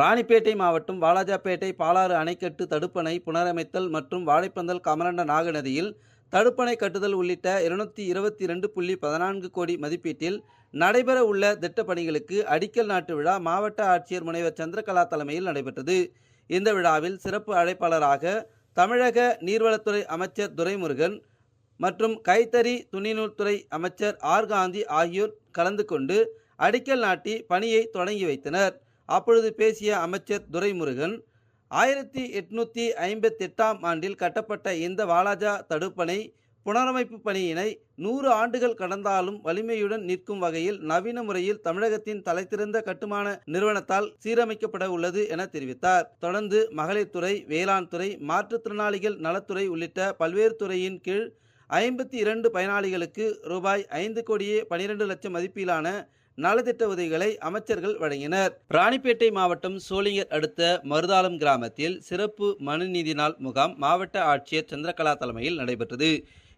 ராணிப்பேட்டை மாவட்டம் வாலாஜாப்பேட்டை பாலாறு அணைக்கட்டு தடுப்பணை புனரமைத்தல் மற்றும் வாழைப்பந்தல் கமரண்ட நாகநதியில் தடுப்பணை கட்டுதல் உள்ளிட்ட இருநூத்தி இருபத்தி ரெண்டு புள்ளி பதினான்கு கோடி மதிப்பீட்டில் நடைபெற உள்ள திட்டப்பணிகளுக்கு அடிக்கல் நாட்டு விழா மாவட்ட ஆட்சியர் முனைவர் சந்திரகலா தலைமையில் நடைபெற்றது. இந்த விழாவில் சிறப்பு அழைப்பாளராக தமிழக நீர்வளத்துறை அமைச்சர் துரைமுருகன் மற்றும் கைத்தறி துணிநூல்துறை அமைச்சர் ஆர் காந்தி ஆகியோர் கலந்து கொண்டு அடிக்கல் நாட்டி பணியை தொடங்கி வைத்தனர். அப்பொழுது பேசிய அமைச்சர் துரைமுருகன் ஆயிரத்தி எட்நூற்றி ஐம்பத்தெட்டாம் ஆண்டில் கட்டப்பட்ட இந்த வாலாஜா தடுப்பணை புனரமைப்பு பணியினை நூறு ஆண்டுகள் கடந்தாலும் வலிமையுடன் நிற்கும் வகையில் நவீன முறையில் தமிழகத்தின் தலைத்திறந்த கட்டுமான நிறுவனத்தால் சீரமைக்கப்பட உள்ளது என தெரிவித்தார். தொடர்ந்து மகளிர் துறை வேளாண் துறை மாற்றுத்திறனாளிகள் நலத்துறை உள்ளிட்ட பல்வேறு துறையின் கீழ் ஐம்பத்தி இரண்டு பயனாளிகளுக்கு ரூபாய் ஐந்து கோடியே பனிரெண்டு லட்சம் மதிப்பிலான நலத்திட்ட உதவிகளை அமைச்சர்கள் வழங்கினர். ராணிப்பேட்டை மாவட்டம் சோளிங்கர் அடுத்த மருதாளம் கிராமத்தில் சிறப்பு மனுநீதி நாள் முகாம் மாவட்ட ஆட்சியர் சந்திரகலா தலைமையில் நடைபெற்றது.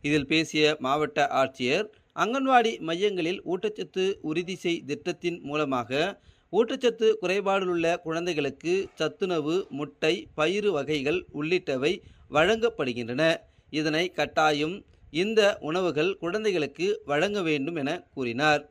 இதில் பேசிய மாவட்ட ஆட்சியர் அங்கன்வாடி மையங்களில் ஊட்டச்சத்து உறுதி செய் திட்டத்தின் மூலமாக ஊட்டச்சத்து குறைபாடுள்ள குழந்தைகளுக்கு சத்துணவு முட்டை பயிறு வகைகள் உள்ளிட்டவை வழங்கப்படுகின்றன. இதனை கட்டாயம் இந்த உணவுகள் குழந்தைகளுக்கு வழங்க வேண்டும் என கூறினார்.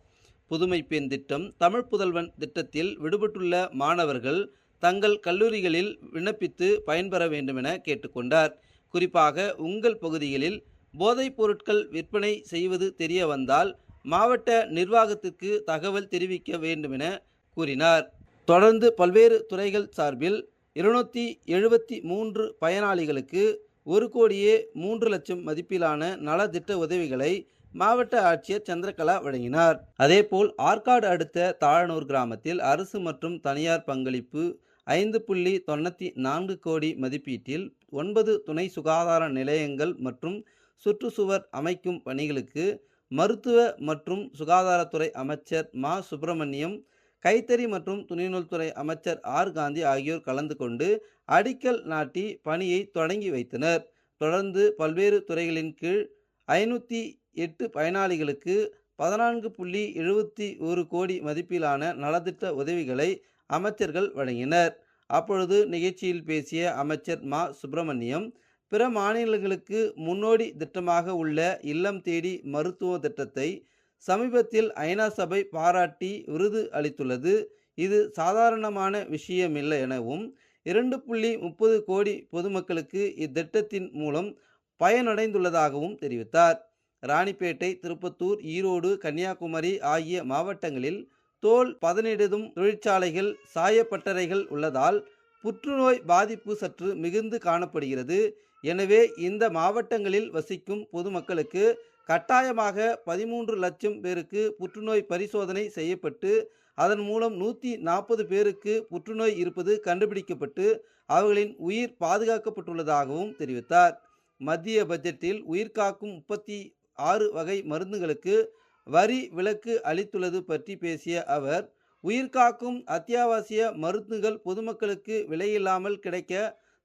புதுமை பெண் திட்டம் தமிழ் புதல்வன் திட்டத்தில் விடுபட்டுள்ள மாணவர்கள் தங்கள் கல்லூரிகளில் விண்ணப்பித்து பயன்பெற வேண்டுமென கேட்டுக்கொண்டார். குறிப்பாக உங்கள் பகுதிகளில் போதைப் பொருட்கள் விற்பனை செய்வது தெரிய வந்தால் மாவட்ட நிர்வாகத்திற்கு தகவல் தெரிவிக்க வேண்டுமென கூறினார். தொடர்ந்து பல்வேறு துறைகள் சார்பில் இருநூற்றி எழுபத்தி மூன்று பயனாளிகளுக்கு ஒரு கோடியே மூன்று லட்சம் மதிப்பிலான நலத்திட்ட உதவிகளை மாவட்ட ஆட்சியர் சந்திரகலா வழங்கினார். அதேபோல் ஆற்காடு அடுத்த தாழனூர் கிராமத்தில் அரசு மற்றும் தனியார் பங்களிப்பு ஐந்து புள்ளி தொண்ணூற்றி நான்கு கோடி மதிப்பீட்டில் ஒன்பது துணை சுகாதார நிலையங்கள் மற்றும் சுற்றுச்சுவர் அமைக்கும் பணிகளுக்கு மருத்துவ மற்றும் சுகாதாரத்துறை அமைச்சர் மா சுப்பிரமணியம் கைத்தறி மற்றும் துணைநூல்துறை அமைச்சர் ஆர். காந்தி ஆகியோர் கலந்து கொண்டு அடிக்கல் நாட்டி பணியை தொடங்கி வைத்தனர். தொடர்ந்து பல்வேறு துறைகளின் கீழ் ஐநூற்றி எட்டு பயனாளிகளுக்கு பதினான்கு புள்ளி எழுபத்தி ஒரு கோடி மதிப்பிலான நலத்திட்ட உதவிகளை அமைச்சர்கள் வழங்கினர். அப்பொழுது நிகழ்ச்சியில் பேசிய அமைச்சர் மா. சுப்பிரமணியம் பிற மாநிலங்களுக்கு முன்னோடி திட்டமாக உள்ள இல்லம் தேடி மருத்துவ திட்டத்தை சமீபத்தில் ஐநா சபை பாராட்டி விருது அளித்துள்ளது. இது சாதாரணமான விஷயமில்லை எனவும் இரண்டு புள்ளி முப்பது கோடி பொதுமக்களுக்கு இத்திட்டத்தின் மூலம் பயனடைந்துள்ளதாகவும் தெரிவித்தார். ராணிப்பேட்டை திருப்பத்தூர் ஈரோடு கன்னியாகுமரி ஆகிய மாவட்டங்களில் தோல் பதனிடுதும் தொழிற்சாலைகள் சாயப்பட்டறைகள் உள்ளதால் புற்றுநோய் பாதிப்பு சற்று மிகுந்து காணப்படுகிறது. எனவே இந்த மாவட்டங்களில் வசிக்கும் பொதுமக்களுக்கு கட்டாயமாக பதிமூன்று லட்சம் பேருக்கு புற்றுநோய் பரிசோதனை செய்யப்பட்டு அதன் மூலம் நூற்றி நாற்பது பேருக்கு புற்றுநோய் இருப்பது கண்டுபிடிக்கப்பட்டு அவர்களின் உயிர் பாதுகாக்கப்பட்டுள்ளதாகவும் தெரிவித்தார். மத்திய பட்ஜெட்டில் உயிர்காக்கும் முப்பத்தி ஆறு வகை மருந்துகளுக்கு வரி விலக்கு அளித்துள்ளது பற்றி பேசிய அவர் உயிர்காக்கும் அத்தியாவசிய மருந்துகள் பொதுமக்களுக்கு விலையில்லாமல் கிடைக்க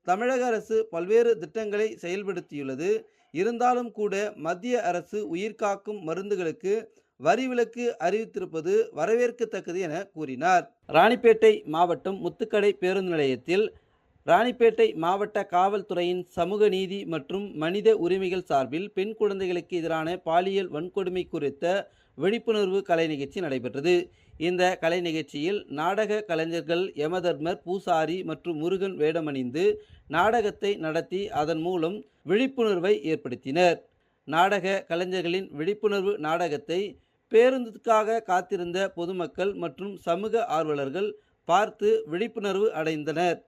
தமிழக அரசு பல்வேறு திட்டங்களை செயல்படுத்தியுள்ளது. இருந்தாலும் கூட மத்திய அரசு உயிர்காக்கும் மருந்துகளுக்கு வரி விலக்கு அறிவித்திருப்பது வரவேற்கத்தக்கது என கூறினார். ராணிப்பேட்டை மாவட்டம் முத்துக்கடை பேருந்து நிலையத்தில் ராணிப்பேட்டை மாவட்ட காவல்துறையின் சமூக நீதி மற்றும் மனித உரிமைகள் சார்பில் பெண் குழந்தைகளுக்கு எதிரான பாலியல் வன்கொடுமை குறித்த விழிப்புணர்வு கலை நிகழ்ச்சி நடைபெற்றது. இந்த கலை நிகழ்ச்சியில் நாடக கலைஞர்கள் யமதர்மர் பூசாரி மற்றும் முருகன் வேடமணிந்து நாடகத்தை நடத்தி அதன் மூலம் விழிப்புணர்வை ஏற்படுத்தினர். நாடக கலைஞர்களின் விழிப்புணர்வு நாடகத்தை பேருந்துக்காக காத்திருந்த பொதுமக்கள் மற்றும் சமூக ஆர்வலர்கள் பார்த்து விழிப்புணர்வு அடைந்தனர்.